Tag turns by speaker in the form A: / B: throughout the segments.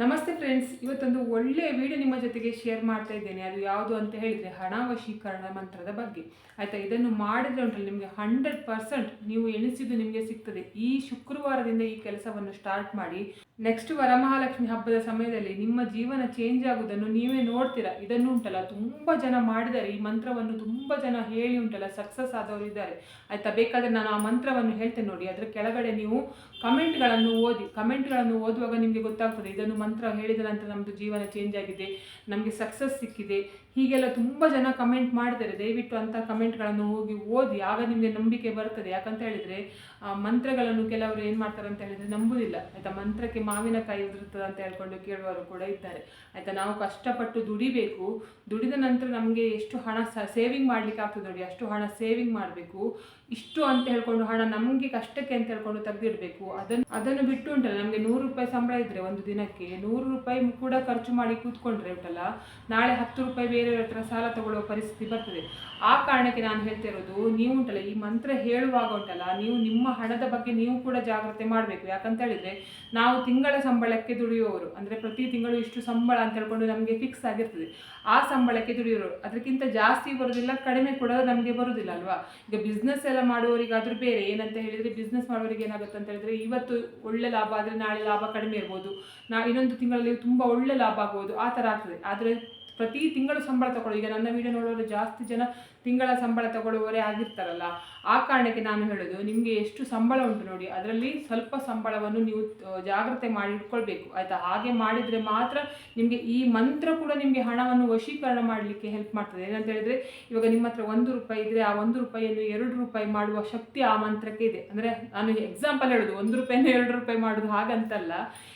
A: ನಮಸ್ತೆ ಫ್ರೆಂಡ್ಸ್ ಇವತ್ತೊಂದು ಒಳ್ಳೆಯ ವಿಡಿಯೋ ನಿಮ್ಮ ಜೊತೆಗೆ ಶೇರ್ ಮಾಡ್ತಾ ಇದ್ದೇನೆ. ಅದು ಯಾವುದು ಅಂತ ಹೇಳಿದರೆ ಹಣ ವಶೀಕರಣ ಮಂತ್ರದ ಬಗ್ಗೆ. ಆಯಿತಾ, ಇದನ್ನು ಮಾಡಿದ್ರೆ ಉಂಟಲ್ಲಿ, ನಿಮಗೆ ಹಂಡ್ರೆಡ್ ಪರ್ಸೆಂಟ್ ನೀವು ಎಣಿಸಿದ್ದು ನಿಮಗೆ ಸಿಗ್ತದೆ. ಈ ಶುಕ್ರವಾರದಿಂದ ಈ ಕೆಲಸವನ್ನು ಸ್ಟಾರ್ಟ್ ಮಾಡಿ ನೆಕ್ಸ್ಟ್ ವರಮಹಾಲಕ್ಷ್ಮಿ ಹಬ್ಬದ ಸಮಯದಲ್ಲಿ ನಿಮ್ಮ ಜೀವನ ಚೇಂಜ್ ಆಗುವುದನ್ನು ನೀವೇ ನೋಡ್ತೀರಾ? ಇದನ್ನು ಉಂಟಲ್ಲ, ತುಂಬ ಜನ ಮಾಡಿದ್ದಾರೆ. ಈ ಮಂತ್ರವನ್ನು ತುಂಬ ಜನ ಹೇಳಿ ಉಂಟಲ್ಲ ಸಕ್ಸಸ್ ಆದವರು ಇದ್ದಾರೆ. ಆಯಿತಾ? ಬೇಕಾದರೆ ನಾನು ಆ ಮಂತ್ರವನ್ನು ಹೇಳ್ತೇನೆ ನೋಡಿ. ಅದರ ಕೆಳಗಡೆ ನೀವು ಕಮೆಂಟ್ಗಳನ್ನು ಓದಿ. ಕಮೆಂಟ್ಗಳನ್ನು ಓದುವಾಗ ನಿಮಗೆ ಗೊತ್ತಾಗ್ತದೆ, ಇದನ್ನು ಮಂತ್ರ ಹೇಳಿದ ನಂತರ ನಮ್ಮದು ಜೀವನ ಚೇಂಜ್ ಆಗಿದೆ, ನಮಗೆ ಸಕ್ಸಸ್ ಸಿಕ್ಕಿದೆ. ಹೀಗೆಲ್ಲ ತುಂಬ ಜನ ಕಮೆಂಟ್ ಮಾಡ್ತಾರೆ, ದಯವಿಟ್ಟು ಅಂಥ ಕಮೆಂಟ್ಗಳನ್ನು ಹೋಗಿ ಓದಿ, ಆಗ ನಿಮಗೆ ನಂಬಿಕೆ ಬರ್ತದೆ. ಯಾಕಂತ ಹೇಳಿದರೆ, ಆ ಮಂತ್ರಗಳನ್ನು ಕೆಲವರು ಏನು ಮಾಡ್ತಾರೆ ಅಂತ ಹೇಳಿದರೆ ನಂಬುವುದಿಲ್ಲ ಆಯಿತಾ? ಮಂತ್ರಕ್ಕೆ ಮಾವಿನಕಾಯಿ ಉದುರುತ್ತದೆ ಅಂತ ಹೇಳ್ಕೊಂಡು ಕೇಳುವವರು ಕೂಡ ಇದ್ದಾರೆ. ಆಯಿತಾ? ನಾವು ಕಷ್ಟಪಟ್ಟು ದುಡಿಬೇಕು. ದುಡಿದ ನಂತರ ನಮಗೆ ಎಷ್ಟು ಹಣ ಸೇವಿಂಗ್ ಮಾಡಲಿಕ್ಕೆ ಆಗ್ತದೆ ನೋಡಿ. ಅಷ್ಟು ಹಣ ಸೇವಿಂಗ್ ಮಾಡಬೇಕು. ಇಷ್ಟು ಅಂತ ಹೇಳ್ಕೊಂಡು ಹಣ ನಮಗೆ ಕಷ್ಟಕ್ಕೆ ಅಂತ ಹೇಳ್ಕೊಂಡು ತೆಗೆದಿಡಬೇಕು. ಅದನ್ನು ಅದನ್ನು ಬಿಟ್ಟು ಉಂಟಲ್ಲ ನಮಗೆ ನೂರು ರೂಪಾಯಿ ಸಂಬಳ ಇದ್ದರೆ ಒಂದು ದಿನಕ್ಕೆ ನೂರು ರೂಪಾಯಿ ಕೂಡ ಖರ್ಚು ಮಾಡಿ ಕೂತ್ಕೊಂಡ್ರೆ ಉಂಟಲ್ಲ? ನಾಳೆ ಹತ್ತು ರೂಪಾಯಿ ಬೇರೆಯವ್ರ ಹತ್ರ ಸಾಲ ತಗೊಳ್ಳೋ ಪರಿಸ್ಥಿತಿ ಬರ್ತದೆ. ಆ ಕಾರಣಕ್ಕೆ ನಾನು ಹೇಳ್ತಾ ಇರೋದು, ನೀವು ಉಂಟಲ್ಲ, ಈ ಮಂತ್ರ ಹೇಳುವಾಗ ಉಂಟಲ್ಲ, ನೀವು ನಿಮ್ಮ ಹಣದ ಬಗ್ಗೆ ನೀವು ಕೂಡ ಜಾಗ್ರತೆ ಮಾಡಬೇಕು. ಯಾಕಂತ ಹೇಳಿದ್ರೆ, ನಾವು ತಿಂಗಳ ಸಂಬಳಕ್ಕೆ ದುಡಿಯುವವರು, ಅಂದರೆ ಪ್ರತಿ ತಿಂಗಳು ಇಷ್ಟು ಸಂಬಳ ಅಂತ ಹೇಳ್ಕೊಂಡು ನಮಗೆ ಫಿಕ್ಸ್ ಆಗಿರ್ತದೆ. ಆ ಸಂಬಳಕ್ಕೆ ದುಡಿಯೋರು ಅದಕ್ಕಿಂತ ಜಾಸ್ತಿ ಬರೋದಿಲ್ಲ ಕಡಿಮೆ ಕೂಡ ನಮಗೆ ಬರೋದಿಲ್ಲ ಅಲ್ವಾ? ಈಗ ಬಿಸ್ನೆಸ್ ಎಲ್ಲ ಮಾಡುವವರಿಗಾದರೂ ಬೇರೆ, ಏನಂತ ಹೇಳಿದರೆ ಬಿಸ್ನೆಸ್ ಮಾಡುವವರಿಗೆ ಏನಾಗುತ್ತೆ ಅಂತ ಹೇಳಿದ್ರೆ, ಇವತ್ತು ಒಳ್ಳೆ ಲಾಭ ಆದರೆ ನಾಳೆ ಲಾಭ ಕಡಿಮೆ ಇರ್ಬೋದು. ನಾ ಇನ್ನೊಂದು ತಿಂಗಳಲ್ಲಿ ತುಂಬ ಒಳ್ಳೆ ಲಾಭ ಆಗ್ಬೋದು, ಆ ಥರ ಆಗ್ತದೆ. ಆದರೆ ಪ್ರತಿ ತಿಂಗಳು ಸಂಬಳ ತಗೊಳ್ಳೋ ಈಗ ನನ್ನ ವಿಡಿಯೋ ನೋಡೋರು ಜಾಸ್ತಿ ಜನ ತಿಂಗಳ ಸಂಬಳ ತಗೊಳ್ಳುವವರೇ ಆಗಿರ್ತಾರಲ್ಲ, ಆ ಕಾರಣಕ್ಕೆ ನಾನು ಹೇಳೋದು, ನಿಮಗೆ ಎಷ್ಟು ಸಂಬಳ ಉಂಟು ನೋಡಿ, ಅದರಲ್ಲಿ ಸ್ವಲ್ಪ ಸಂಬಳವನ್ನು ನೀವು ಜಾಗ್ರತೆ ಮಾಡಿ ಇಟ್ಕೊಳ್ಬೇಕು ಆಯಿತಾ? ಹಾಗೆ ಮಾಡಿದರೆ ಮಾತ್ರ ನಿಮಗೆ ಈ ಮಂತ್ರ ಕೂಡ ನಿಮಗೆ ಹಣವನ್ನು ವಶೀಕರಣ ಮಾಡಲಿಕ್ಕೆ ಹೆಲ್ಪ್ ಮಾಡ್ತದೆ. ಏನಂತ ಹೇಳಿದರೆ, ಇವಾಗ ನಿಮ್ಮ ಹತ್ರ ಒಂದು ರೂಪಾಯಿ ಇದ್ದರೆ ಆ ಒಂದು ರೂಪಾಯಿಯನ್ನು ಎರಡು ರೂಪಾಯಿ ಮಾಡುವ ಶಕ್ತಿ ಆ ಮಂತ್ರಕ್ಕೆ ಇದೆ. ಅಂದರೆ ನಾನು ಎಕ್ಸಾಂಪಲ್ ಹೇಳೋದು, ಒಂದು ರೂಪಾಯಿನ ಎರಡು ರೂಪಾಯಿ ಮಾಡೋದು ಹಾಗಂತಲ್ಲ.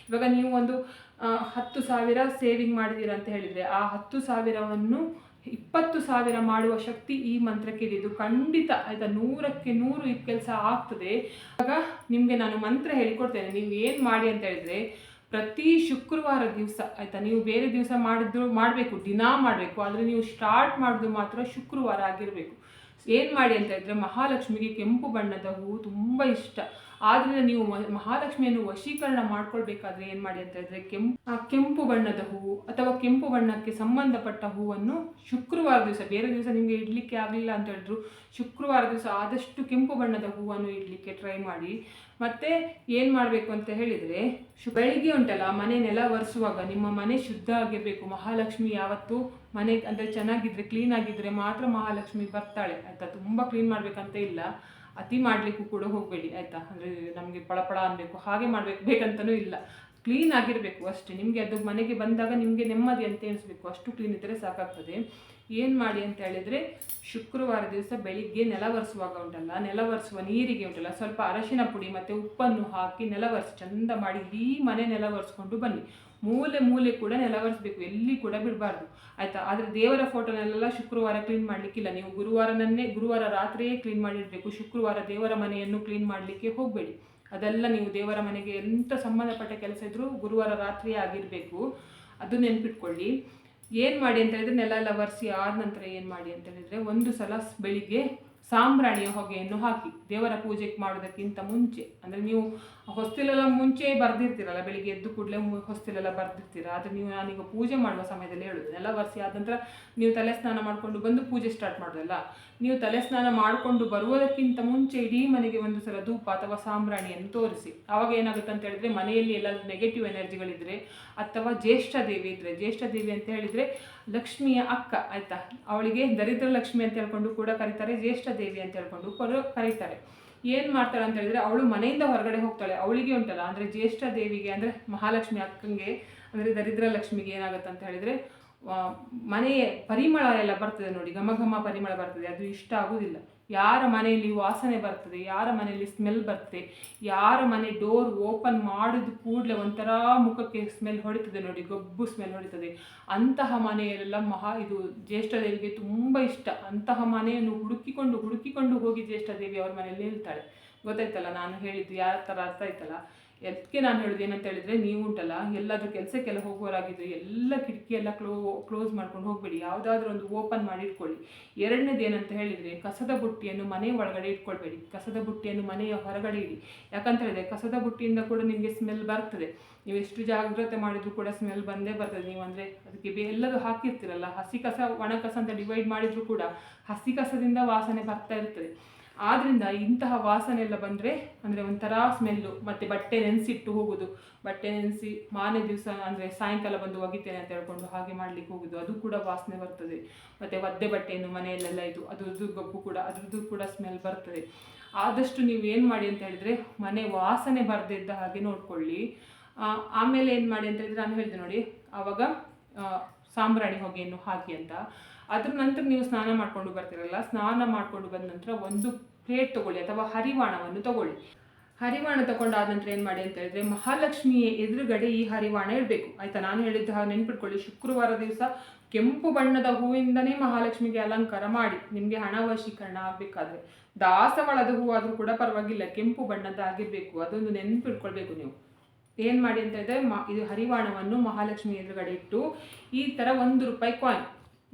A: ಇವಾಗ ನೀವು ಒಂದು ಹತ್ತು ಸಾವಿರ ಸೇವಿಂಗ್ ಮಾಡಿದ್ದೀರಾ ಅಂತ ಹೇಳಿದರೆ, ಆ ಹತ್ತು ಸಾವಿರವನ್ನು ಇಪ್ಪತ್ತು ಸಾವಿರ ಮಾಡುವ ಶಕ್ತಿ ಈ ಮಂತ್ರಕ್ಕೆ ಇದೆ. ಖಂಡಿತ ಆಯಿತಾ, ನೂರಕ್ಕೆ ನೂರು ಈ ಕೆಲಸ ಆಗ್ತದೆ. ಆಗ ನಿಮಗೆ ನಾನು ಮಂತ್ರ ಹೇಳಿಕೊಡ್ತೇನೆ. ನೀವು ಏನು ಮಾಡಿ ಅಂತ ಹೇಳಿದ್ರೆ, ಪ್ರತಿ ಶುಕ್ರವಾರ ದಿವಸ ಆಯಿತಾ, ನೀವು ಬೇರೆ ದಿವಸ ಮಾಡಿದ್ರು ಮಾಡಬೇಕು, ದಿನಾ ಮಾಡಬೇಕು. ಆದರೆ ನೀವು ಸ್ಟಾರ್ಟ್ ಮಾಡೋದು ಮಾತ್ರ ಶುಕ್ರವಾರ ಆಗಿರಬೇಕು. ಏನು ಮಾಡಿ ಅಂತ ಹೇಳಿದ್ರೆ, ಮಹಾಲಕ್ಷ್ಮಿಗೆ ಕೆಂಪು ಬಣ್ಣದ ಹೂವು ತುಂಬ ಇಷ್ಟ. ಆದ್ದರಿಂದ ನೀವು ಮಹಾಲಕ್ಷ್ಮಿಯನ್ನು ವಶೀಕರಣ ಮಾಡ್ಕೊಳ್ಬೇಕಾದ್ರೆ ಏನು ಮಾಡಿ ಅಂತ ಹೇಳಿದ್ರೆ ಕೆಂಪು ಕೆಂಪು ಬಣ್ಣದ ಹೂವು ಅಥವಾ ಕೆಂಪು ಬಣ್ಣಕ್ಕೆ ಸಂಬಂಧಪಟ್ಟ ಹೂವನ್ನು ಶುಕ್ರವಾರ ದಿವಸ, ಬೇರೆ ದಿವಸ ನಿಮಗೆ ಇಡಲಿಕ್ಕೆ ಆಗಲಿಲ್ಲ ಅಂತ ಹೇಳಿದ್ರು, ಶುಕ್ರವಾರ ದಿವಸ ಆದಷ್ಟು ಕೆಂಪು ಬಣ್ಣದ ಹೂವನ್ನು ಇಡಲಿಕ್ಕೆ ಟ್ರೈ ಮಾಡಿ. ಮತ್ತೆ ಏನು ಮಾಡಬೇಕು ಅಂತ ಹೇಳಿದರೆ ಶು ಬೆಳಿಗ್ಗೆ ಉಂಟಲ್ಲ, ಮನೆ ನೆಲ ಒರೆಸುವಾಗ ನಿಮ್ಮ ಮನೆ ಶುದ್ಧ ಆಗಿರಬೇಕು. ಮಹಾಲಕ್ಷ್ಮಿ ಯಾವತ್ತು ಮನೆ ಅಂದರೆ ಕ್ಲೀನ್ ಆಗಿದ್ರೆ ಮಾತ್ರ ಮಹಾಲಕ್ಷ್ಮಿ ಬರ್ತಾಳೆ. ಆಯಿತಾ? ತುಂಬ ಕ್ಲೀನ್ ಮಾಡಬೇಕಂತ ಇಲ್ಲ. ಅತಿ ಮಾಡಲಿಕ್ಕೂ ಕೂಡ ಹೋಗಬೇಡಿ, ಆಯಿತಾ? ಅಂದರೆ ನಮಗೆ ಪಳಪಳ ಅನ್ನಬೇಕು ಹಾಗೆ ಮಾಡಬೇಕು, ಬೇಕಂತನೂ ಇಲ್ಲ. ಕ್ಲೀನ್ ಆಗಿರಬೇಕು ಅಷ್ಟೇ. ನಿಮಗೆ ಅದು ಮನೆಗೆ ಬಂದಾಗ ನಿಮಗೆ ನೆಮ್ಮದಿ ಅಂತ ಎನಿಸ್ಬೇಕು ಅಷ್ಟು ಕ್ಲೀನ್ ಇದ್ದರೆ ಸಾಕಾಗ್ತದೆ. ಏನು ಮಾಡಿ ಅಂತ ಹೇಳಿದರೆ, ಶುಕ್ರವಾರ ದಿವಸ ಬೆಳಿಗ್ಗೆ ನೆಲ ಒರೆಸುವಾಗ ಉಂಟಲ್ಲ, ನೆಲ ಒರೆಸುವ ನೀರಿಗೆ ಉಂಟಲ್ಲ, ಸ್ವಲ್ಪ ಅರಶಿನ ಪುಡಿ ಮತ್ತು ಉಪ್ಪನ್ನು ಹಾಕಿ ನೆಲ ಒರೆಸಿ, ಚಂದ ಮಾಡಿ ಇಡೀ ಮನೆ ನೆಲ ಒರೆಸ್ಕೊಂಡು ಬನ್ನಿ. ಮೂಲೆ ಮೂಲೆ ಕೂಡ ನೆಲ ಒರೆಸ್ಬೇಕು ಎಲ್ಲಿ ಕೂಡ ಬಿಡಬಾರ್ದು. ಆಯ್ತಾ? ಆದರೆ ದೇವರ ಫೋಟೋನೆಲ್ಲ ಶುಕ್ರವಾರ ಕ್ಲೀನ್ ಮಾಡಲಿಕ್ಕಿಲ್ಲ. ನೀವು ಗುರುವಾರನನ್ನೇ, ಗುರುವಾರ ರಾತ್ರಿಯೇ ಕ್ಲೀನ್ ಮಾಡಿರಬೇಕು. ಶುಕ್ರವಾರ ದೇವರ ಮನೆಯನ್ನು ಕ್ಲೀನ್ ಮಾಡಲಿಕ್ಕೆ ಹೋಗಬೇಡಿ. ಅದೆಲ್ಲ ನೀವು ದೇವರ ಮನೆಗೆ ಎಂಥ ಸಂಬಂಧಪಟ್ಟ ಕೆಲಸ ಇದ್ದರೂ ಗುರುವಾರ ರಾತ್ರಿಯೇ ಆಗಿರಬೇಕು. ಅದು ನೆನ್ಪಿಟ್ಕೊಳ್ಳಿ. ಏನು ಮಾಡಿ ಅಂತ ಹೇಳಿದ್ರೆ ನೆಲ ಎಲ್ಲ ಒರೆಸಿ ಆದ ನಂತರ ಏನು ಮಾಡಿ ಅಂತ ಹೇಳಿದ್ರೆ ಒಂದು ಸಲ ಬೆಳಿಗ್ಗೆ ಸಾಂಬ್ರಾಣಿಯ ಹೊಗೆಯನ್ನು ಹಾಕಿ ದೇವರ ಪೂಜೆಗೆ ಮಾಡೋದಕ್ಕಿಂತ ಮುಂಚೆ, ಅಂದರೆ ನೀವು ಹೊಸ್ತಿಲೆಲ್ಲ ಮುಂಚೆ ಬರ್ದಿರ್ತೀರಲ್ಲ, ಬೆಳಿಗ್ಗೆ ಎದ್ದು ಕೂಡಲೇ ಹೊಸ್ತಿಲೆಲ್ಲ ಬರ್ದಿರ್ತೀರ. ಆದರೆ ನೀವು ನಾನೀಗ ಪೂಜೆ ಮಾಡುವ ಸಮಯದಲ್ಲಿ ಹೇಳೋದು, ಎಲ್ಲ ವರ್ಷ ಆದ ನಂತರ ನೀವು ತಲೆ ಸ್ನಾನ ಮಾಡಿಕೊಂಡು ಬಂದು ಪೂಜೆ ಸ್ಟಾರ್ಟ್ ಮಾಡೋದಲ್ಲ? ನೀವು ತಲೆ ಸ್ನಾನ ಮಾಡಿಕೊಂಡು ಬರುವುದಕ್ಕಿಂತ ಮುಂಚೆ ಇಡೀ ಮನೆಗೆ ಒಂದು ಸಲ ಧೂಪ ಅಥವಾ ಸಾಂಬ್ರಾಣಿಯನ್ನು ತೋರಿಸಿ. ಆವಾಗ ಏನಾಗುತ್ತೆ ಅಂತ ಹೇಳಿದ್ರೆ, ಮನೆಯಲ್ಲಿ ಎಲ್ಲ ನೆಗೆಟಿವ್ ಎನರ್ಜಿಗಳಿದ್ರೆ ಅಥವಾ ಜ್ಯೇಷ್ಠ ದೇವಿ ಇದ್ರೆ, ಜ್ಯೇಷ್ಠ ದೇವಿ ಅಂತ ಹೇಳಿದ್ರೆ ಲಕ್ಷ್ಮಿಯ ಅಕ್ಕ ಆಯಿತಾ? ಅವಳಿಗೆ ದರಿದ್ರ ಲಕ್ಷ್ಮಿ ಅಂತ ಹೇಳ್ಕೊಂಡು ಕೂಡ ಕರೀತಾರೆ, ಜ್ಯೇಷ್ಠ ದೇವಿ ಅಂತ ಹೇಳ್ಕೊಂಡು ಕೂಡ ಕರೀತಾರೆ. ಏನು ಮಾಡ್ತಾಳೆ ಅಂತ ಹೇಳಿದ್ರೆ ಅವಳು ಮನೆಯಿಂದ ಹೊರಗಡೆ ಹೋಗ್ತಾಳೆ. ಅವಳಿಗೆ ಉಂಟಲ್ಲ, ಅಂದರೆ ಜ್ಯೇಷ್ಠ ದೇವಿಗೆ, ಅಂದರೆ ಮಹಾಲಕ್ಷ್ಮಿ ಅಕ್ಕಂಗೆ, ಅಂದರೆ ದರಿದ್ರ ಲಕ್ಷ್ಮಿಗೆ ಏನಾಗುತ್ತೆ ಅಂತ ಹೇಳಿದ್ರೆ ಮನೆಯ ಪರಿಮಳ ಎಲ್ಲ ಬರ್ತದೆ ನೋಡಿ, ಘಮ ಘಮ ಪರಿಮಳ ಬರ್ತದೆ, ಅದು ಇಷ್ಟ ಆಗುವುದಿಲ್ಲ ಯಾರ ಮನೆಯಲ್ಲಿ ವಾಸನೆ ಬರ್ತದೆ, ಯಾರ ಮನೆಯಲ್ಲಿ ಸ್ಮೆಲ್ ಬರ್ತದೆ, ಯಾರ ಮನೆ ಡೋರ್ ಓಪನ್ ಮಾಡಿದ ಕೂಡಲೇ ಒಂಥರ ಮುಖಕ್ಕೆ ಸ್ಮೆಲ್ ಹೊಡಿತದೆ ನೋಡಿ, ಗೊಬ್ಬು ಸ್ಮೆಲ್ ಹೊಡಿತದೆ. ಅಂತಹ ಮನೆಯಲ್ಲೆಲ್ಲ ಮಹಾ ಇದು ಜ್ಯೇಷ್ಠದೇವಿಗೆ ತುಂಬ ಇಷ್ಟ. ಅಂತಹ ಮನೆಯನ್ನು ಹುಡುಕಿಕೊಂಡು ಹುಡುಕಿಕೊಂಡು ಹೋಗಿ ಜ್ಯೇಷ್ಠದೇವಿ ಅವ್ರ ಮನೆಯಲ್ಲಿ ಹೇಳ್ತಾಳೆ ಗೊತ್ತಾಯ್ತಲ್ಲ ನಾನು ಹೇಳಿದ್ದು ಯಾವ ಥರ ಅರ್ಥ ಆಯ್ತಲ್ಲ? ಅದಕ್ಕೆ ನಾನು ಹೇಳೋದು ಏನಂತ ಹೇಳಿದ್ರೆ, ನೀವು ಉಂಟಲ್ಲ, ಎಲ್ಲಾದರೂ ಕೆಲಸಕ್ಕೆಲ್ಲ ಹೋಗೋರಾಗಿದ್ದು ಎಲ್ಲ ಕಿಟಕಿ ಎಲ್ಲ ಕ್ಲೋ ಕ್ಲೋಸ್ ಮಾಡ್ಕೊಂಡು ಹೋಗಬೇಡಿ. ಯಾವುದಾದ್ರೂ ಒಂದು ಓಪನ್ ಮಾಡಿ ಇಟ್ಕೊಳ್ಳಿ. ಎರಡನೇದು ಏನಂತ ಹೇಳಿದರೆ, ಕಸದ ಬುಟ್ಟಿಯನ್ನು ಮನೆ ಒಳಗಡೆ ಇಟ್ಕೊಳ್ಬೇಡಿ. ಕಸದ ಬುಟ್ಟಿಯನ್ನು ಮನೆಯ ಹೊರಗಡೆ ಇಡಿ. ಯಾಕಂತ ಹೇಳಿದ್ರೆ, ಕಸದ ಬುಟ್ಟಿಯಿಂದ ಕೂಡ ನಿಮಗೆ ಸ್ಮೆಲ್ ಬರ್ತದೆ. ನೀವು ಎಷ್ಟು ಜಾಗ್ರತೆ ಮಾಡಿದರೂ ಕೂಡ ಸ್ಮೆಲ್ ಬಂದೇ ಬರ್ತದೆ. ನೀವು ಅಂದರೆ ಅದಕ್ಕೆ ಬೇ ಎಲ್ಲದೂ ಹಾಕಿರ್ತೀರಲ್ಲ. ಹಸಿ ಕಸ, ಒಣ ಕಸ ಅಂತ ಡಿವೈಡ್ ಮಾಡಿದರೂ ಕೂಡ ಹಸಿ ಕಸದಿಂದ ವಾಸನೆ ಬರ್ತಾ ಇರ್ತದೆ. ಆದ್ದರಿಂದ ಇಂತಹ ವಾಸನೆ ಎಲ್ಲ ಬಂದರೆ ಅಂದರೆ ಒಂಥರ ಸ್ಮೆಲ್ಲು ಮತ್ತು ಬಟ್ಟೆ ನೆನೆಸಿಟ್ಟು ಹೋಗೋದು. ಬಟ್ಟೆ ನೆನೆಸಿ ಮಾನೆ ದಿವಸ ಅಂದರೆ ಸಾಯಂಕಾಲ ಬಂದು ಒಗಿತೇನೆ ಅಂತ ಹೇಳ್ಕೊಂಡು ಹಾಗೆ ಮಾಡಲಿಕ್ಕೆ ಹೋಗೋದು. ಅದು ಕೂಡ ವಾಸನೆ ಬರ್ತದೆ. ಮತ್ತು ಒದ್ದೆ ಬಟ್ಟೆಯನ್ನು ಮನೆಯಲ್ಲೆಲ್ಲ ಇದು, ಅದ್ರದ್ದು ಗಬ್ಬು ಕೂಡ, ಅದ್ರದ್ದು ಕೂಡ ಸ್ಮೆಲ್ ಬರ್ತದೆ. ಆದಷ್ಟು ನೀವು ಏನು ಮಾಡಿ ಅಂತ ಹೇಳಿದರೆ ಮನೆ ವಾಸನೆ ಬರದೇ ಇದ್ದ ಹಾಗೆ ನೋಡ್ಕೊಳ್ಳಿ. ಆಮೇಲೆ ಏನು ಮಾಡಿ ಅಂತ ಹೇಳಿದ್ರೆ ನಾನು ಹೇಳಿದೆ ನೋಡಿ ಆವಾಗ ಸಾಂಬ್ರಾಣಿ ಹೊಗೆಯನ್ನು ಹಾಕಿ ಅಂತ. ಅದ್ರ ನಂತರ ನೀವು ಸ್ನಾನ ಮಾಡ್ಕೊಂಡು ಬರ್ತೀರಲ್ಲ, ಸ್ನಾನ ಮಾಡ್ಕೊಂಡು ಬಂದ ನಂತರ ಒಂದು ಪ್ಲೇಟ್ ತಗೊಳ್ಳಿ ಅಥವಾ ಹರಿವಾಣವನ್ನು ತಗೊಳ್ಳಿ. ಹರಿವಾಣ ತಗೊಂಡಾದ ನಂತರ ಏನು ಮಾಡಿ ಅಂತ ಹೇಳಿದ್ರೆ, ಮಹಾಲಕ್ಷ್ಮಿಯ ಎದುರುಗಡೆ ಈ ಹರಿವಾಣ ಇರಬೇಕು ಆಯ್ತಾ? ನಾನು ಹೇಳಿದ್ದ ನೆನ್ಪಿಟ್ಕೊಳ್ಳಿ, ಶುಕ್ರವಾರ ದಿವಸ ಕೆಂಪು ಬಣ್ಣದ ಹೂವಿಂದನೇ ಮಹಾಲಕ್ಷ್ಮಿಗೆ ಅಲಂಕಾರ ಮಾಡಿ. ನಿಮಗೆ ಹಣ ವಶೀಕರಣ ಆಗಬೇಕಾದ್ರೆ. ದಾಸವಾಳದ ಹೂವಾದರೂ ಕೂಡ ಪರವಾಗಿಲ್ಲ, ಕೆಂಪು ಬಣ್ಣದ ಆಗಿರಬೇಕು. ಅದೊಂದು ನೆನ್ಪಿಟ್ಕೊಳ್ಬೇಕು ನೀವು. ಏನು ಮಾಡಿ ಅಂತ ಹೇಳಿದ್ರೆ, ಮ ಇದು ಹರಿವಾಣವನ್ನು ಮಹಾಲಕ್ಷ್ಮಿ ಎದುರುಗಡೆ ಇಟ್ಟು ಈ ಥರ ಒಂದು ರೂಪಾಯಿ ಕಾಯಿನ್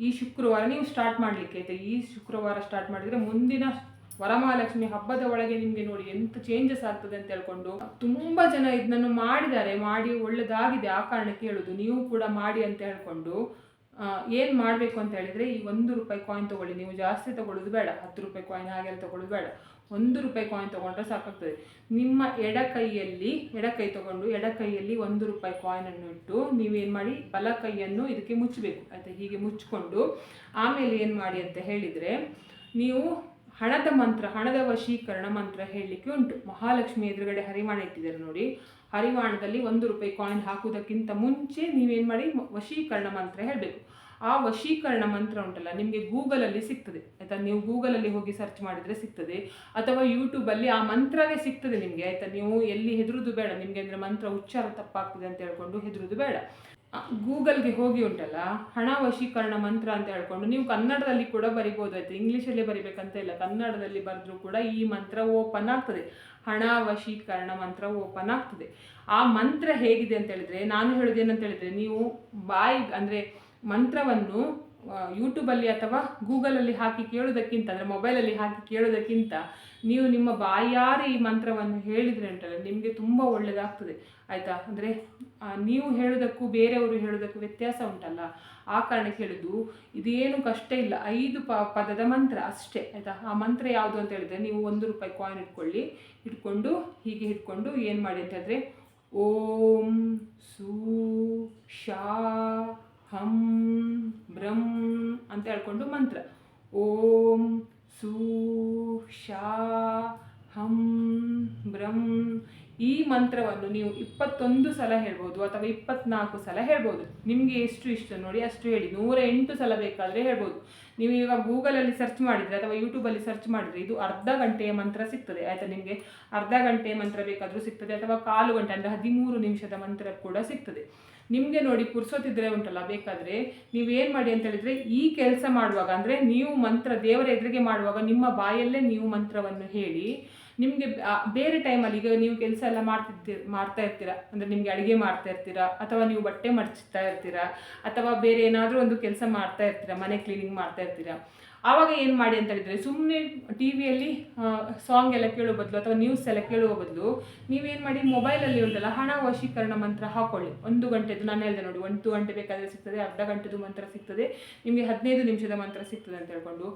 A: ಈ ಶುಕ್ರವಾರ ನೀವು ಸ್ಟಾರ್ಟ್ ಮಾಡಲಿಕ್ಕೆ ಆಯಿತು? ಈ ಶುಕ್ರವಾರ ಸ್ಟಾರ್ಟ್ ಮಾಡಿದರೆ ಮುಂದಿನ ವರಮಹಾಲಕ್ಷ್ಮಿ ಹಬ್ಬದ ಒಳಗೆ ನಿಮಗೆ ನೋಡಿ ಎಂತ ಚೇಂಜಸ್ ಆಗ್ತದೆ ಅಂತ ಹೇಳ್ಕೊಂಡು ತುಂಬ ಜನ ಇದನ್ನು ಮಾಡಿದ್ದಾರೆ. ಮಾಡಿ ಒಳ್ಳೆದಾಗಿದೆ ಆ ಕಾರಣಕ್ಕೆ ಹೇಳೋದು ನೀವು ಕೂಡ ಮಾಡಿ ಅಂತ ಹೇಳ್ಕೊಂಡು ಏನು ಮಾಡಬೇಕು ಅಂತ ಹೇಳಿದರೆ ಈ ಒಂದು ರೂಪಾಯಿ ಕಾಯಿನ್ ತೊಗೊಳ್ಳಿ. ನೀವು ಜಾಸ್ತಿ ತೊಗೊಳ್ಳೋದು ಬೇಡ. ಹತ್ತು ರೂಪಾಯಿ ಕಾಯಿನ್ ಹಾಗೆಲ್ಲ ತೊಗೊಳ್ಳೋದು ಬೇಡ. ಒಂದು ರೂಪಾಯಿ ಕಾಯಿನ್ ತೊಗೊಂಡ್ರೆ ಸಾಕಾಗ್ತದೆ. ನಿಮ್ಮ ಎಡ ಕೈಯಲ್ಲಿ ಎಡ ಕೈ ತೊಗೊಂಡು ಎಡ ಕೈಯಲ್ಲಿ ಒಂದು ರೂಪಾಯಿ ಕಾಯಿನನ್ನು ಇಟ್ಟು ನೀವೇನು ಮಾಡಿ ಬಲ ಕೈಯನ್ನು ಇದಕ್ಕೆ ಮುಚ್ಚಬೇಕು. ಆಯಿತಾ? ಹೀಗೆ ಮುಚ್ಚಿಕೊಂಡು ಆಮೇಲೆ ಏನು ಮಾಡಿ ಅಂತ ಹೇಳಿದರೆ ನೀವು ಹಣದ ಮಂತ್ರ, ಹಣದ ವಶೀಕರಣ ಮಂತ್ರ ಹೇಳಲಿಕ್ಕೆ ಉಂಟು. ಮಹಾಲಕ್ಷ್ಮಿ ಎದುರುಗಡೆ ಹರಿವಾಣ ಇಟ್ಟಿದ್ದಾರೆ ನೋಡಿ. ಹರಿವಾಣದಲ್ಲಿ ಒಂದು ರೂಪಾಯಿ ಕಾಯಿನ್ ಹಾಕುವುದಕ್ಕಿಂತ ಮುಂಚೆ ನೀವೇನು ಮಾಡಿ ವಶೀಕರಣ ಮಂತ್ರ ಹೇಳಬೇಕು. ಆ ವಶೀಕರಣ ಮಂತ್ರ ಉಂಟಲ್ಲ, ನಿಮಗೆ ಗೂಗಲಲ್ಲಿ ಸಿಗ್ತದೆ. ಆಯಿತಾ? ನೀವು ಗೂಗಲಲ್ಲಿ ಹೋಗಿ ಸರ್ಚ್ ಮಾಡಿದರೆ ಸಿಗ್ತದೆ. ಅಥವಾ ಯೂಟ್ಯೂಬಲ್ಲಿ ಆ ಮಂತ್ರವೇ ಸಿಗ್ತದೆ ನಿಮಗೆ, ಆಯಿತಾ? ನೀವು ಎಲ್ಲಿ ಹೆದರುದು ಬೇಡ. ನಿಮಗೆ ಅಂದರೆ ಮಂತ್ರ ಉಚ್ಚಾರ ತಪ್ಪಾಗ್ತದೆ ಅಂತ ಹೇಳ್ಕೊಂಡು ಹೆದರುದು ಬೇಡ. ಗೂಗಲ್ಗೆ ಹೋಗಿ ಉಂಟಲ್ಲ, ಹಣ ವಶೀಕರಣ ಮಂತ್ರ ಅಂತ ಹೇಳ್ಕೊಂಡು ನೀವು ಕನ್ನಡದಲ್ಲಿ ಕೂಡ ಬರಿಬೋದು, ಆಯ್ತು? ಇಂಗ್ಲೀಷಲ್ಲಿ ಬರಿಬೇಕಂತ ಇಲ್ಲ. ಕನ್ನಡದಲ್ಲಿ ಬರೆದ್ರೂ ಕೂಡ ಈ ಮಂತ್ರ ಓಪನ್ ಆಗ್ತದೆ. ಹಣ ವಶೀಕರಣ ಮಂತ್ರ ಓಪನ್ ಆಗ್ತದೆ. ಆ ಮಂತ್ರ ಹೇಗಿದೆ ಅಂತ ಹೇಳಿದ್ರೆ, ನಾನು ಹೇಳೋದು ಏನಂತ ಹೇಳಿದ್ರೆ, ನೀವು ಬಾಯಿ ಅಂದರೆ ಮಂತ್ರವನ್ನು ಯೂಟ್ಯೂಬಲ್ಲಿ ಅಥವಾ ಗೂಗಲಲ್ಲಿ ಹಾಕಿ ಕೇಳೋದಕ್ಕಿಂತ ಅಂದರೆ ಮೊಬೈಲಲ್ಲಿ ಹಾಕಿ ಕೇಳೋದಕ್ಕಿಂತ ನೀವು ನಿಮ್ಮ ಬಾಯಾರೆ ಈ ಮಂತ್ರವನ್ನು ಹೇಳಿದರೆ ಉಂಟಲ್ಲ, ನಿಮಗೆ ತುಂಬ ಒಳ್ಳೆಯದಾಗ್ತದೆ ಆಯಿತಾ? ಅಂದರೆ ನೀವು ಹೇಳೋದಕ್ಕೂ ಬೇರೆಯವರು ಹೇಳೋದಕ್ಕೂ ವ್ಯತ್ಯಾಸ ಉಂಟಲ್ಲ. ಆ ಕಾರಣಕ್ಕೆ ಹೇಳಿದ್ದು ಇದೇನು ಕಷ್ಟ ಇಲ್ಲ. ಐದು ಪದದ ಮಂತ್ರ ಅಷ್ಟೇ, ಆಯಿತಾ? ಆ ಮಂತ್ರ ಯಾವುದು ಅಂತ ಹೇಳಿದ್ರೆ, ನೀವು ಒಂದು ರೂಪಾಯಿ ಕಾಯಿನ್ ಇಟ್ಕೊಳ್ಳಿ, ಇಟ್ಕೊಂಡು, ಹೀಗೆ ಇಟ್ಕೊಂಡು ಏನು ಮಾಡಿ ಅಂತ ಹೇಳಿದ್ರೆ, ಓಂ ಸೂ, ಶಾ ಹಂ ಬ್ರಂ ಅಂತ ಹೇಳ್ಕೊಂಡು ಮಂತ್ರ. ಓಂ, ಸೂ ಶಾ ಹಂ ಬ್ರಂ ಈ ಮಂತ್ರವನ್ನು ನೀವು ಇಪ್ಪತ್ತೊಂದು ಸಲ ಹೇಳ್ಬೋದು ಅಥವಾ ಇಪ್ಪತ್ನಾಲ್ಕು ಸಲ ಹೇಳ್ಬೋದು. ನಿಮಗೆ ಎಷ್ಟು ಇಷ್ಟ ನೋಡಿ ಅಷ್ಟು ಹೇಳಿ. ನೂರ ಎಂಟು ಸಲ ಬೇಕಾದರೆ ಹೇಳ್ಬೋದು. ನೀವು ಈಗ ಗೂಗಲಲ್ಲಿ ಸರ್ಚ್ ಮಾಡಿದರೆ ಅಥವಾ ಯೂಟ್ಯೂಬಲ್ಲಿ ಸರ್ಚ್ ಮಾಡಿದರೆ ಇದು ಅರ್ಧ ಗಂಟೆಯ ಮಂತ್ರ ಸಿಗ್ತದೆ. ಆಯಿತಾ ನಿಮಗೆ? ಅರ್ಧ ಗಂಟೆಯ ಮಂತ್ರ ಬೇಕಾದರೂ ಸಿಗ್ತದೆ ಅಥವಾ ಕಾಲು ಗಂಟೆ ಅಂದರೆ ಹದಿಮೂರು ನಿಮಿಷದ ಮಂತ್ರ ಕೂಡ ಸಿಗ್ತದೆ. ನಿಮಗೆ ನೋಡಿ ಪುರ್ಸೋತಿದ್ರೆ ಉಂಟಲ್ಲ, ಬೇಕಾದರೆ ನೀವೇನು ಮಾಡಿ ಅಂತ ಹೇಳಿದರೆ, ಈ ಕೆಲಸ ಮಾಡುವಾಗ, ಅಂದರೆ ನೀವು ಮಂತ್ರ ದೇವರ ಎದುರಿಗೆ ಮಾಡುವಾಗ ನಿಮ್ಮ ಬಾಯಲ್ಲೇ ನೀವು ಮಂತ್ರವನ್ನು ಹೇಳಿ, ನಿಮಗೆ ಬೇರೆ ಟೈಮಲ್ಲಿ ಈಗ ನೀವು ಕೆಲಸ ಎಲ್ಲ ಮಾಡ್ತಿರ್ತೀರ ಮಾಡ್ತಾ ಇರ್ತೀರಾ? ಅಂದರೆ ನಿಮಗೆ ಅಡುಗೆ ಮಾಡ್ತಾ ಇರ್ತೀರಾ? ಅಥವಾ ನೀವು ಬಟ್ಟೆ ಮಡಚ್ತಾ ಇರ್ತೀರಾ? ಅಥವಾ ಬೇರೆ ಏನಾದರೂ ಒಂದು ಕೆಲಸ ಮಾಡ್ತಾ ಇರ್ತೀರಾ? ಮನೆ ಕ್ಲೀನಿಂಗ್ ಮಾಡ್ತಾ ಇರ್ತೀರಾ? ಆವಾಗ ಏನು ಮಾಡಿ ಅಂತ ಹೇಳಿದರೆ ಸುಮ್ಮನೆ ಟಿ ವಿಯಲ್ಲಿ ಸಾಂಗ್ ಎಲ್ಲ ಕೇಳೋ ಬದಲು ಅಥವಾ ನ್ಯೂಸ್ ಎಲ್ಲ ಕೇಳುವ ಬದಲು ನೀವೇನು ಮಾಡಿ ಮೊಬೈಲಲ್ಲಿ ಉಂಟಲ್ಲ ಹಣ ವಶೀಕರಣ ಮಂತ್ರ ಹಾಕೊಳ್ಳಿ. ಒಂದು ಗಂಟೆದು ನಾನು ಹೇಳಿದೆ ನೋಡಿ, ಒಂದು ಗಂಟೆ ಬೇಕಾದರೆ ಸಿಗ್ತದೆ, ಅರ್ಧ ಗಂಟೆದು ಮಂತ್ರ ಸಿಗ್ತದೆ, ನಿಮಗೆ ಹದಿನೈದು ನಿಮಿಷದ ಮಂತ್ರ ಸಿಗ್ತದೆ ಅಂತ ಹೇಳ್ಕೊಂಡು,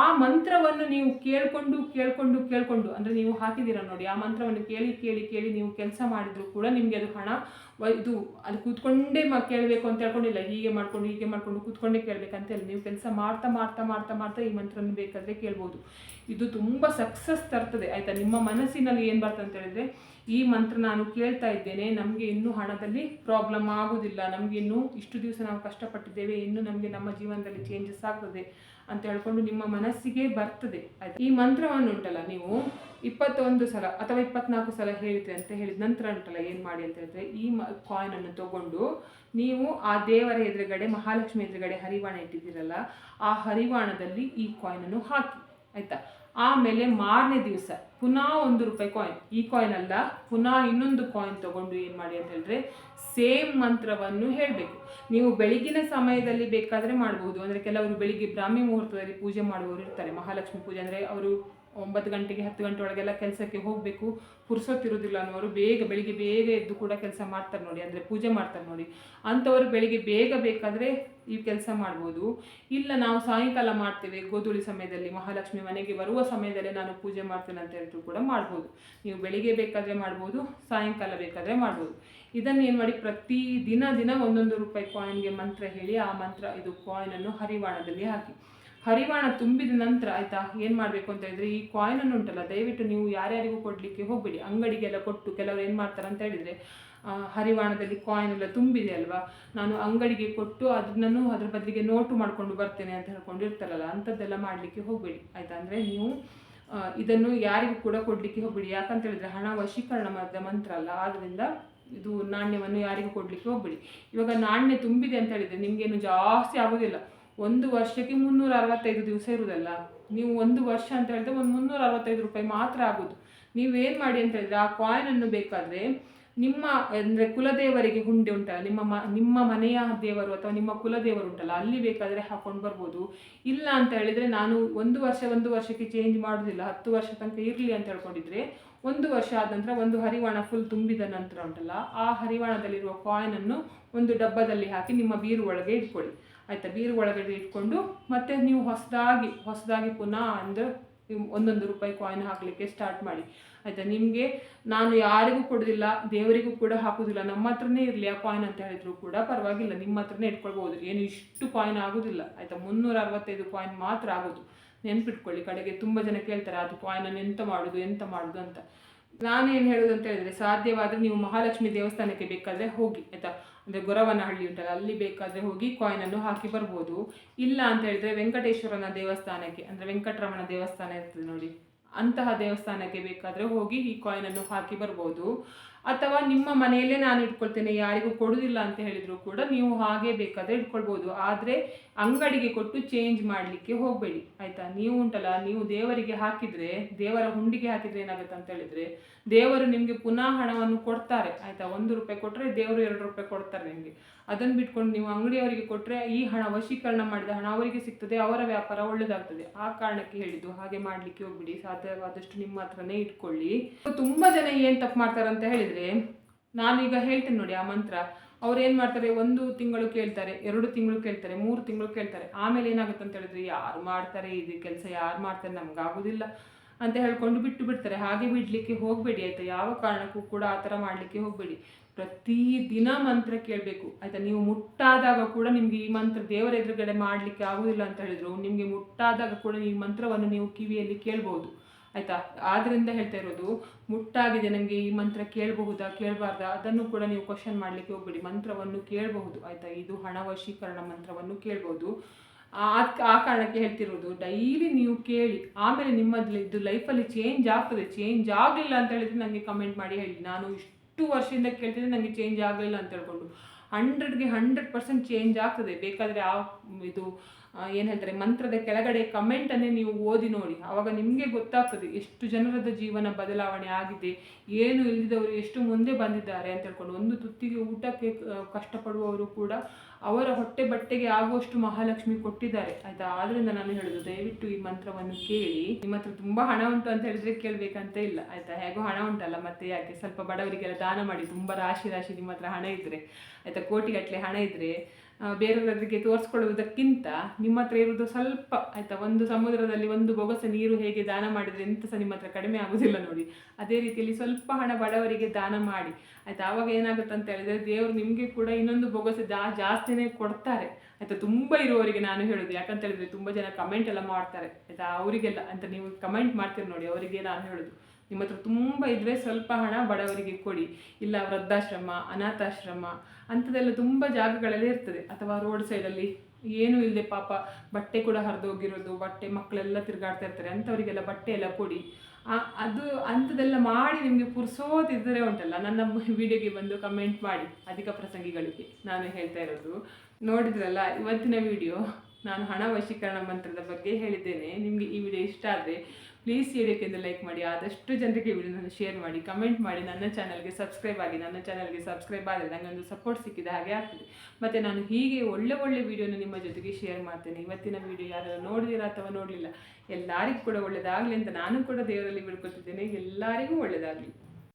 A: ಆ ಮಂತ್ರವನ್ನು ನೀವು ಕೇಳಿಕೊಂಡು ಕೇಳಿಕೊಂಡು ಕೇಳಿಕೊಂಡು, ಅಂದರೆ ನೀವು ಹಾಕಿದ್ದೀರ ನೋಡಿ, ಆ ಮಂತ್ರವನ್ನು ಕೇಳಿ ಕೇಳಿ ಕೇಳಿ ನೀವು ಕೆಲಸ ಮಾಡಿದರೂ ಕೂಡ ನಿಮಗೆ ಅದು ಹಣ ಇದು ಅದು ಕೂತ್ಕೊಂಡೇ ಮ ಕೇಳಬೇಕು ಅಂತ ಹೇಳ್ಕೊಂಡಿಲ್ಲ. ಹೀಗೆ ಮಾಡ್ಕೊಂಡು ಹೀಗೆ ಮಾಡ್ಕೊಂಡು ಕೂತ್ಕೊಂಡೇ ಹೇಳಿ ನೀವು ಕೆಲಸ ಮಾಡ್ತಾ ಮಾಡ್ತಾ ಮಾಡ್ತಾ ಮಾಡ್ತಾ ಈ ಮಂತ್ರನ ಬೇಕಾದರೆ ಕೇಳ್ಬೋದು. ಇದು ತುಂಬ ಸಕ್ಸಸ್ ತರ್ತದೆ, ಆಯಿತಾ? ನಿಮ್ಮ ಮನಸ್ಸಿನಲ್ಲಿ ಏನು ಬರ್ತದೆ ಅಂತ ಹೇಳಿದ್ರೆ, ಈ ಮಂತ್ರ ನಾನು ಕೇಳ್ತಾ ಇದ್ದೇನೆ, ನಮಗೆ ಇನ್ನೂ ಹಣದಲ್ಲಿ ಪ್ರಾಬ್ಲಮ್ ಆಗೋದಿಲ್ಲ, ನಮಗೆ ಇನ್ನೂ ಇಷ್ಟು ದಿವಸ ನಾವು ಕಷ್ಟಪಟ್ಟಿದ್ದೇವೆ, ಇನ್ನೂ ನಮಗೆ ನಮ್ಮ ಜೀವನದಲ್ಲಿ ಚೇಂಜಸ್ ಆಗ್ತದೆ. ಅಂತ ಹೇಳ್ಕೊಂಡು ನಿಮ್ಮ ಮನಸ್ಸಿಗೆ ಬರ್ತದೆ. ಅದು ಈ ಮಂತ್ರವನ್ನು ಉಂಟಲ್ಲ ನೀವು? ಇಪ್ಪತ್ತೊಂದು ಸಲ ಅಥವಾ ಇಪ್ಪತ್ನಾಲ್ಕು ಸಲ ಹೇಳಿದ್ರೆ ಅಂತ ಹೇಳಿದ ನಂತರ ಉಂಟಲ್ಲ ಏನು ಮಾಡಿ ಅಂತ ಹೇಳಿದ್ರೆ ಈ ಮ ಕಾಯಿನನ್ನು ತಗೊಂಡು ನೀವು ಆ ದೇವರ ಎದುರುಗಡೆ, ಮಹಾಲಕ್ಷ್ಮಿ ಎದುರುಗಡೆ ಹರಿವಾಣ ಇಟ್ಟಿದ್ದೀರಲ್ಲ, ಆ ಹರಿವಾಣದಲ್ಲಿ ಈ ಕಾಯಿನನ್ನು ಹಾಕಿ. ಆಯಿತಾ? ಆಮೇಲೆ ಮಾರನೇ ದಿವಸ ಪುನಃ ಒಂದು ರೂಪಾಯಿ ಕಾಯಿನ್ ಈ ಕಾಯಿನ್ ಅಲ್ಲ, ಪುನಃ ಇನ್ನೊಂದು ಕಾಯಿನ್ ತಗೊಂಡು ಏನು ಮಾಡಿ ಅಂತ ಹೇಳಿದ್ರೆ ಸೇಮ್ ಮಂತ್ರವನ್ನು ಹೇಳಬೇಕು. ನೀವು ಬೆಳಗಿನ ಸಮಯದಲ್ಲಿ ಬೇಕಾದರೆ ಮಾಡಬಹುದು ಅಂದರೆ ಕೆಲವರು ಬೆಳಿಗ್ಗೆ ಬ್ರಾಹ್ಮಿ ಮುಹೂರ್ತದಲ್ಲಿ ಪೂಜೆ ಮಾಡುವವರು ಇರ್ತಾರೆ. ಮಹಾಲಕ್ಷ್ಮಿ ಪೂಜೆ ಅಂದರೆ ಅವರು ಒಂಬತ್ತು ಗಂಟೆಗೆ, ಹತ್ತು ಗಂಟೆ ಒಳಗೆಲ್ಲ ಕೆಲಸಕ್ಕೆ ಹೋಗಬೇಕು. ಪುರ್ಸೊತ್ತಿರೋದಿಲ್ಲ ಅನ್ನೋರು ಬೇಗ ಬೆಳಿಗ್ಗೆ ಬೇಗ ಎದ್ದು ಕೂಡ ಕೆಲಸ ಮಾಡ್ತಾರೆ ನೋಡಿ, ಅಂದರೆ ಪೂಜೆ ಮಾಡ್ತಾರೆ ನೋಡಿ. ಅಂಥವ್ರು ಬೆಳಿಗ್ಗೆ ಬೇಗ ಬೇಕಾದರೆ ಈ ಕೆಲಸ ಮಾಡ್ಬೋದು. ಇಲ್ಲ ನಾವು ಸಾಯಂಕಾಲ ಮಾಡ್ತೇವೆ ಗೋಧೂಳಿ ಸಮಯದಲ್ಲಿ, ಮಹಾಲಕ್ಷ್ಮಿ ಮನೆಗೆ ಬರುವ ಸಮಯದಲ್ಲಿ ನಾನು ಪೂಜೆ ಮಾಡ್ತೇನೆ ಅಂತ ಹೇಳಿದ್ರು ಕೂಡ ಮಾಡ್ಬೋದು. ನೀವು ಬೆಳಿಗ್ಗೆ ಬೇಕಾದರೆ ಮಾಡ್ಬೋದು, ಸಾಯಂಕಾಲ ಬೇಕಾದರೆ ಮಾಡ್ಬೋದು. ಇದನ್ನು ಏನು ಮಾಡಿ ಪ್ರತಿ ದಿನ ದಿನ ಒಂದೊಂದು ರೂಪಾಯಿ ಕಾಯಿನ್ಗೆ ಮಂತ್ರ ಹೇಳಿ ಆ ಮಂತ್ರ, ಇದು ಕಾಯಿನನ್ನು ಹರಿವಾಣದಲ್ಲಿ ಹಾಕಿ. ಹರಿವಾಣ ತುಂಬಿದ ನಂತರ ಆಯ್ತಾ, ಏನು ಮಾಡಬೇಕು ಅಂತ ಹೇಳಿದ್ರೆ, ಈ ಕಾಯಿನನ್ನು ಉಂಟಲ್ಲ, ದಯವಿಟ್ಟು ನೀವು ಯಾರ್ಯಾರಿಗೂ ಕೊಡಲಿಕ್ಕೆ ಹೋಗಬೇಡಿ. ಅಂಗಡಿಗೆಲ್ಲ ಕೊಟ್ಟು ಕೆಲವರು ಏನು ಮಾಡ್ತಾರೆ ಅಂತ ಹೇಳಿದರೆ ಹರಿವಾಣದಲ್ಲಿ ಕಾಯಿನ್ ಎಲ್ಲ ತುಂಬಿದೆ ಅಲ್ವಾ? ನಾನು ಅಂಗಡಿಗೆ ಕೊಟ್ಟು ಅದನ್ನು ಅದ್ರ ಬದಲಿಗೆ ನೋಟು ಮಾಡಿಕೊಂಡು ಬರ್ತೇನೆ ಅಂತ ಹೇಳ್ಕೊಂಡು ಇರ್ತಾರಲ್ಲ, ಅಂಥದ್ದೆಲ್ಲ ಮಾಡಲಿಕ್ಕೆ ಹೋಗಬೇಡಿ. ಆಯಿತಾ? ಅಂದರೆ ನೀವು ಇದನ್ನು ಯಾರಿಗೂ ಕೂಡ ಕೊಡಲಿಕ್ಕೆ ಹೋಗಬೇಡಿ. ಯಾಕಂತ ಹೇಳಿದ್ರೆ, ಹಣ ವಶೀಕರಣ ಮಾಡಿದ ಮಂತ್ರ ಅಲ್ಲ ಆದ್ದರಿಂದ ಇದು ನಾಣ್ಯವನ್ನು ಯಾರಿಗೂ ಕೊಡಲಿಕ್ಕೆ ಹೋಗಬೇಡಿ. ಇವಾಗ ನಾಣ್ಯ ತುಂಬಿದೆ ಅಂತ ಹೇಳಿದ್ರೆ, ನಿಮಗೇನು ಜಾಸ್ತಿ ಆಗೋದಿಲ್ಲ. ಒಂದು ವರ್ಷಕ್ಕೆ ಮುನ್ನೂರ ಅರವತ್ತೈದು ದಿವಸ ಇರುವುದಲ್ಲ ನೀವು ಒಂದು ವರ್ಷ ಅಂತ ಹೇಳಿದ್ರೆ ಒಂದು ಮುನ್ನೂರ ಅರವತ್ತೈದು ರೂಪಾಯಿ ಮಾತ್ರ ಆಗೋದು. ನೀವೇನು ಮಾಡಿ ಅಂತ ಹೇಳಿದ್ರೆ ಆ ಕಾಯಿನನ್ನು ಬೇಕಾದರೆ ನಿಮ್ಮ, ಅಂದರೆ ಕುಲದೇವರಿಗೆ ಹುಂಡಿ ಉಂಟಲ್ಲ, ನಿಮ್ಮ ಮ, ನಿಮ್ಮ ಮನೆಯ ದೇವರು ಅಥವಾ ನಿಮ್ಮ ಕುಲದೇವರು ಉಂಟಲ್ಲ, ಅಲ್ಲಿ ಬೇಕಾದರೆ ಹಾಕೊಂಡು ಬರ್ಬೋದು. ಇಲ್ಲ ಅಂತ ಹೇಳಿದರೆ ನಾನು ಒಂದು ವರ್ಷ, ಒಂದು ವರ್ಷಕ್ಕೆ ಚೇಂಜ್ ಮಾಡೋದಿಲ್ಲ, ಹತ್ತು ವರ್ಷ ತನಕ ಇರಲಿ ಅಂತ ಹೇಳ್ಕೊಂಡಿದ್ರೆ ಒಂದು ವರ್ಷ ಆದ ನಂತರ ಒಂದು ಹರಿವಾಣ ಫುಲ್ ತುಂಬಿದ ನಂತರ ಉಂಟಲ್ಲ, ಆ ಹರಿವಾಣದಲ್ಲಿರುವ ಕಾಯಿನನ್ನು ಒಂದು ಡಬ್ಬದಲ್ಲಿ ಹಾಕಿ ನಿಮ್ಮ ಬೀರು ಒಳಗೆ ಇಟ್ಕೊಳ್ಳಿ. ಆಯಿತಾ, ಬೀರು ಒಳಗಡೆ ಇಟ್ಕೊಂಡು ಮತ್ತು ನೀವು ಹೊಸದಾಗಿ ಹೊಸದಾಗಿ ಪುನಃ ಅಂದರೆ ಒಂದೊಂದು ರೂಪಾಯಿ ಕಾಯಿನ್ ಹಾಕಲಿಕ್ಕೆ ಸ್ಟಾರ್ಟ್ ಮಾಡಿ. ಆಯಿತಾ, ನಿಮಗೆ ನಾನು ಯಾರಿಗೂ ಕೊಡೋದಿಲ್ಲ, ದೇವರಿಗೂ ಕೂಡ ಹಾಕೋದಿಲ್ಲ, ನಮ್ಮ ಹತ್ರನೇ ಇರಲಿ ಆ ಕಾಯಿನ್ ಅಂತ ಹೇಳಿದ್ರು ಕೂಡ ಪರವಾಗಿಲ್ಲ, ನಿಮ್ಮ ಹತ್ರನೇ ಇಟ್ಕೊಳ್ಬೋದು ಏನು ಇಷ್ಟು ಕಾಯಿನ್ ಆಗೋದಿಲ್ಲ. ಆಯಿತಾ, ಮುನ್ನೂರ ಅರವತ್ತೈದು ಕಾಯಿನ್ ಮಾತ್ರ ಆಗೋದು. ನೆನ್ಪಿಟ್ಕೊಳ್ಳಿ, ಕಡೆಗೆ ತುಂಬ ಜನ ಕೇಳ್ತಾರೆ, ಅದು ಕಾಯಿನನ್ನು ಎಂತ ಮಾಡೋದು ಎಂತ ಮಾಡೋದು ಅಂತ. ನಾನೇನು ಹೇಳೋದು ಅಂತ ಹೇಳಿದ್ರೆ ಸಾಧ್ಯವಾದರೆ ನೀವು ಮಹಾಲಕ್ಷ್ಮಿ ದೇವಸ್ಥಾನಕ್ಕೆ ಬೇಕಾದರೆ ಹೋಗಿ, ಆಯಿತಾ? ಅಂದರೆ ಗೊರವನಹಳ್ಳಿ ಉಂಟಲ್ಲ, ಅಲ್ಲಿ ಬೇಕಾದರೆ ಹೋಗಿ ಕಾಯಿನನ್ನು ಹಾಕಿ ಬರ್ಬೋದು. ಇಲ್ಲ ಅಂತ ಹೇಳಿದ್ರೆ ವೆಂಕಟೇಶ್ವರನ ದೇವಸ್ಥಾನಕ್ಕೆ, ಅಂದರೆ ವೆಂಕಟರಮಣ ದೇವಸ್ಥಾನ ಇರ್ತದೆ ನೋಡಿ, ಅಂತಹ ದೇವಸ್ಥಾನಕ್ಕೆ ಬೇಕಾದರೆ ಹೋಗಿ ಈ ಕಾಯಿನನ್ನು ಹಾಕಿ ಬರ್ಬೋದು. ಅಥವಾ ನಿಮ್ಮ ಮನೆಯಲ್ಲೇ ನಾನು ಇಟ್ಕೊಳ್ತೇನೆ, ಯಾರಿಗೂ ಕೊಡುವುದಿಲ್ಲ ಅಂತ ಹೇಳಿದರೂ ಕೂಡ ನೀವು ಹಾಗೆ ಬೇಕಾದರೆ ಇಟ್ಕೊಳ್ಬೋದು. ಆದರೆ ಅಂಗಡಿಗೆ ಕೊಟ್ಟು ಚೇಂಜ್ ಮಾಡಲಿಕ್ಕೆ ಹೋಗಬೇಡಿ, ಆಯಿತಾ? ನೀವು ಉಂಟಲ್ಲ, ನೀವು ದೇವರಿಗೆ ಹಾಕಿದರೆ, ದೇವರ ಹುಂಡಿಗೆ ಹಾಕಿದರೆ ಏನಾಗುತ್ತೆ ಅಂತ ಹೇಳಿದರೆ, ದೇವರು ನಿಮಗೆ ಪುನಃ ಹಣವನ್ನು ಕೊಡ್ತಾರೆ, ಆಯಿತಾ? ಒಂದು ರೂಪಾಯಿ ಕೊಟ್ಟರೆ ದೇವರು ಎರಡು ರೂಪಾಯಿ ಕೊಡ್ತಾರೆ ನಿಮಗೆ. ಅದನ್ನು ಬಿಟ್ಕೊಂಡು ನೀವು ಅಂಗಡಿಯವರಿಗೆ ಕೊಟ್ಟರೆ ಈ ಹಣ ವಶೀಕರಣ ಮಾಡಿದ ಹಣ ಅವರಿಗೆ ಸಿಗ್ತದೆ, ಅವರ ವ್ಯಾಪಾರ ಒಳ್ಳೆಯದಾಗ್ತದೆ ಆ ಕಾರಣಕ್ಕೆ ಹೇಳಿದ್ದು. ಹಾಗೆ ಮಾಡಲಿಕ್ಕೆ ಹೋಗ್ಬಿಡಿ. ಸಾಧ್ಯವಾದಷ್ಟು ನಿಮ್ಮ ಹತ್ರನೇ ಇಟ್ಕೊಳ್ಳಿ. ತುಂಬ ಜನ ಏನು ತಪ್ಪು ಮಾಡ್ತಾರೆ ಅಂತ ಹೇಳಿದರೆ, ನಾನೀಗ ಹೇಳ್ತೇನೆ ನೋಡಿ ಆ ಮಂತ್ರ. ಅವ್ರು ಏನು ಮಾಡ್ತಾರೆ? ಒಂದು ತಿಂಗಳು ಕೇಳ್ತಾರೆ, ಎರಡು ತಿಂಗಳು ಕೇಳ್ತಾರೆ, ಮೂರು ತಿಂಗಳು ಕೇಳ್ತಾರೆ. ಆಮೇಲೆ ಏನಾಗುತ್ತೆ ಅಂತ ಹೇಳಿದ್ರೆ, ಯಾರು ಮಾಡ್ತಾರೆ? ಇದು ಕೆಲಸ ಯಾರು ಮಾಡ್ತಾರೆ? ನಮ್ಗಾಗೋದಿಲ್ಲ ಅಂತ ಹೇಳ್ಕೊಂಡು ಬಿಟ್ಟು ಬಿಡ್ತಾರೆ. ಹಾಗೆ ಬಿಡಲಿಕ್ಕೆ ಹೋಗಬೇಡಿ ಆಯಿತಾ? ಯಾವ ಕಾರಣಕ್ಕೂ ಕೂಡ ಆ ಥರ ಮಾಡಲಿಕ್ಕೆ ಹೋಗಬೇಡಿ. ಪ್ರತಿ ದಿನ ಮಂತ್ರ ಕೇಳಬೇಕು. ಆಯಿತಾ, ನೀವು ಮುಟ್ಟಾದಾಗ ಕೂಡ ನಿಮಗೆ ಈ ಮಂತ್ರ ದೇವರ ಎದುರುಗಡೆ ಮಾಡಲಿಕ್ಕೆ ಆಗುವುದಿಲ್ಲ ಅಂತ ಹೇಳಿದ್ರು. ನಿಮಗೆ ಮುಟ್ಟಾದಾಗ ಕೂಡ ಈ ಮಂತ್ರವನ್ನು ನೀವು ಕಿವಿಯಲ್ಲಿ ಕೇಳ್ಬೋದು. ಆಯಿತಾ ಆದ್ದರಿಂದ ಹೇಳ್ತಾ ಇರೋದು, ಮುಟ್ಟಾಗಿದೆ ನನಗೆ ಈ ಮಂತ್ರ ಕೇಳಬಹುದಾ, ಕೇಳಬಾರ್ದಾ, ಅದನ್ನು ಕೂಡ ನೀವು ಕ್ವಶನ್ ಮಾಡಲಿಕ್ಕೆ ಹೋಗ್ಬೇಡಿ. ಮಂತ್ರವನ್ನು ಕೇಳಬಹುದು. ಆಯಿತಾ, ಇದು ಹಣ ವಶೀಕರಣ ಮಂತ್ರವನ್ನು ಕೇಳ್ಬೋದು. ಆ ಆ ಕಾರಣಕ್ಕೆ ಹೇಳ್ತಿರೋದು, ಡೈಲಿ ನೀವು ಕೇಳಿ. ಆಮೇಲೆ ನಿಮ್ಮದು ಇದು ಲೈಫಲ್ಲಿ ಚೇಂಜ್ ಆಗ್ತದೆ ಚೇಂಜ್ ಆಗಲಿಲ್ಲ ಅಂತ ಹೇಳಿದ್ರೆ ನನಗೆ ಕಮೆಂಟ್ ಮಾಡಿ ಹೇಳಿ. ನಾನು ಇಷ್ಟು ವರ್ಷದಿಂದ ಕೇಳ್ತಿದ್ರೆ ನನಗೆ ಚೇಂಜ್ ಆಗಲಿಲ್ಲ ಅಂತ ಹೇಳ್ಕೊಂಡು. ಹಂಡ್ರೆಡ್ಗೆ ಹಂಡ್ರೆಡ್ ಪರ್ಸೆಂಟ್ ಚೇಂಜ್ ಆಗ್ತದೆ. ಬೇಕಾದರೆ ಆ ಇದು ಏನು ಹೇಳ್ತಾರೆ, ಮಂತ್ರದ ಕೆಳಗಡೆ ಕಮೆಂಟನ್ನೇ ನೀವು ಓದಿ ನೋಡಿ. ಆವಾಗ ನಿಮಗೆ ಗೊತ್ತಾಗ್ತದೆ ಎಷ್ಟು ಜನರದ ಜೀವನ ಬದಲಾವಣೆ ಆಗಿದೆ, ಏನು ಇಲ್ಲದವರು ಎಷ್ಟು ಮುಂದೆ ಬಂದಿದ್ದಾರೆ ಅಂತ ಹೇಳ್ಕೊಂಡು. ಒಂದು ತುತ್ತಿಗೆ ಊಟಕ್ಕೆ ಕಷ್ಟಪಡುವವರು ಕೂಡ ಅವರ ಹೊಟ್ಟೆ ಬಟ್ಟೆಗೆ ಆಗುವಷ್ಟು ಮಹಾಲಕ್ಷ್ಮಿ ಕೊಟ್ಟಿದ್ದಾರೆ. ಆಯ್ತಾ? ಆದ್ರಿಂದ ನಾನು ಹೇಳೋದು, ದಯವಿಟ್ಟು ಈ ಮಂತ್ರವನ್ನು ಕೇಳಿ. ನಿಮ್ಮ ಹತ್ರ ತುಂಬಾ ಹಣ ಉಂಟು ಅಂತ ಹೇಳಿದ್ರೆ ಕೇಳಬೇಕಂತ ಇಲ್ಲ. ಆಯ್ತಾ? ಹೇಗೋ ಹಣ ಉಂಟಲ್ಲ, ಮತ್ತೆ ಯಾಕೆ? ಸ್ವಲ್ಪ ಬಡವರಿಗೆಲ್ಲ ದಾನ ಮಾಡಿ, ತುಂಬಾ ರಾಶಿ ರಾಶಿ ನಿಮ್ಮ ಹತ್ರ ಹಣ ಇದ್ರೆ. ಆಯ್ತಾ? ಕೋಟಿಗಟ್ಟಲೆ ಹಣ ಇದ್ರೆ ಬೇರೆಯವರಿಗೆ ತೋರಿಸ್ಕೊಳ್ಳುವುದಕ್ಕಿಂತ ನಿಮ್ಮ ಹತ್ರ ಇರುವುದು ಸ್ವಲ್ಪ, ಆಯಿತಾ, ಒಂದು ಸಮುದ್ರದಲ್ಲಿ ಒಂದು ಬೊಗಸೆ ನೀರು ಹೇಗೆ ದಾನ ಮಾಡಿದರೆ ಎಂತ ಸಹ ನಿಮ್ಮ ಹತ್ರ ಕಡಿಮೆ ಆಗೋದಿಲ್ಲ ನೋಡಿ. ಅದೇ ರೀತಿಯಲ್ಲಿ ಸ್ವಲ್ಪ ಹಣ ಬಡವರಿಗೆ ದಾನ ಮಾಡಿ. ಆಯಿತಾ, ಆವಾಗ ಏನಾಗುತ್ತೆ ಅಂತ ಹೇಳಿದರೆ ದೇವರು ನಿಮಗೆ ಕೂಡ ಇನ್ನೊಂದು ಬೊಗಸೆ ದಾ ಜಾಸ್ತಿನೇ ಕೊಡ್ತಾರೆ. ಆಯಿತಾ, ತುಂಬ ಇರುವವರಿಗೆ ನಾನು ಹೇಳೋದು. ಯಾಕಂತ ಹೇಳಿದ್ರೆ ತುಂಬ ಜನ ಕಮೆಂಟ್ ಎಲ್ಲ ಮಾಡ್ತಾರೆ. ಆಯಿತಾ, ಅವರಿಗೆಲ್ಲ ಅಂತ ನೀವು ಕಮೆಂಟ್ ಮಾಡ್ತೀರಿ ನೋಡಿ, ಅವರಿಗೆ ನಾನು ಹೇಳೋದು. ನಿಮ್ಮ ಹತ್ರ ತುಂಬ ಇದ್ದರೆ ಸ್ವಲ್ಪ ಹಣ ಬಡವರಿಗೆ ಕೊಡಿ. ಇಲ್ಲ ವೃದ್ಧಾಶ್ರಮ, ಅನಾಥಾಶ್ರಮ, ಅಂಥದ್ದೆಲ್ಲ ತುಂಬ ಜಾಗಗಳಲ್ಲಿ ಇರ್ತದೆ. ಅಥವಾ ರೋಡ್ ಸೈಡಲ್ಲಿ ಏನೂ ಇಲ್ಲದೆ ಪಾಪ ಬಟ್ಟೆ ಕೂಡ ಹರಿದೋಗಿರೋದು ಬಟ್ಟೆ ಮಕ್ಕಳೆಲ್ಲ ತಿರುಗಾಡ್ತಾ ಇರ್ತಾರೆ, ಅಂಥವರಿಗೆಲ್ಲ ಬಟ್ಟೆ ಎಲ್ಲ ಕೊಡಿ. ಆ- ಅದು ಅಂಥದ್ದೆಲ್ಲ ಮಾಡಿ ನಿಮಗೆ ಪುರ್ಸೋದಿದ್ದರೆ ಉಂಟಲ್ಲ, ನನ್ನ ವಿಡಿಯೋಗೆ ಬಂದು ಕಮೆಂಟ್ ಮಾಡಿ ಅಧಿಕ ಪ್ರಸಂಗಿಗಳಿಗೆ. ನಾನು ಹೇಳ್ತಾ ಇರೋದು, ನೋಡಿದ್ರಲ್ಲ, ಇವತ್ತಿನ ವಿಡಿಯೋ ನಾನು ಹಣ ವಶೀಕರಣ ಮಂತ್ರದ ಬಗ್ಗೆ ಹೇಳಿದ್ದೇನೆ. ನಿಮಗೆ ಈ ವಿಡಿಯೋ ಇಷ್ಟ ಆದರೆ ಪ್ಲೀಸ್ ವಿಡಿಯೋಕ್ಕೆಂದು ಲೈಕ್ ಮಾಡಿ, ಆದಷ್ಟು ಜನರಿಗೆ ವಿಡಿಯೋನ ಶೇರ್ ಮಾಡಿ ಕಮೆಂಟ್ ಮಾಡಿ, ನನ್ನ ಚಾನಲ್ಗೆ ಸಬ್ಸ್ಕ್ರೈಬ್ ಆಗಿ, ನನ್ನ ಚಾನಲ್ಗೆ ಸಬ್ಸ್ಕ್ರೈಬ್ ಆದರೆ ನನಗೊಂದು ಸಪೋರ್ಟ್ ಸಿಕ್ಕಿದ ಹಾಗೆ ಆಗ್ತದೆ. ಮತ್ತು ನಾನು ಹೀಗೆ ಒಳ್ಳೆ ಒಳ್ಳೆ ವಿಡಿಯೋನ ನಿಮ್ಮ ಜೊತೆಗೆ ಶೇರ್ ಮಾಡ್ತೇನೆ. ಇವತ್ತಿನ ವಿಡಿಯೋ ಯಾರು ನೋಡಿದಿರಾ ಅಥವಾ ನೋಡಲಿಲ್ಲ? ಎಲ್ಲರಿಗೂ ಕೂಡ ಒಳ್ಳೆಯದಾಗಲಿ ಅಂತ ನಾನು ಕೂಡ ದೇವರಲ್ಲಿ ಬಿಡ್ಕೊತಿದ್ದೇನೆ ಎಲ್ಲರಿಗೂ ಒಳ್ಳೆಯದಾಗಲಿ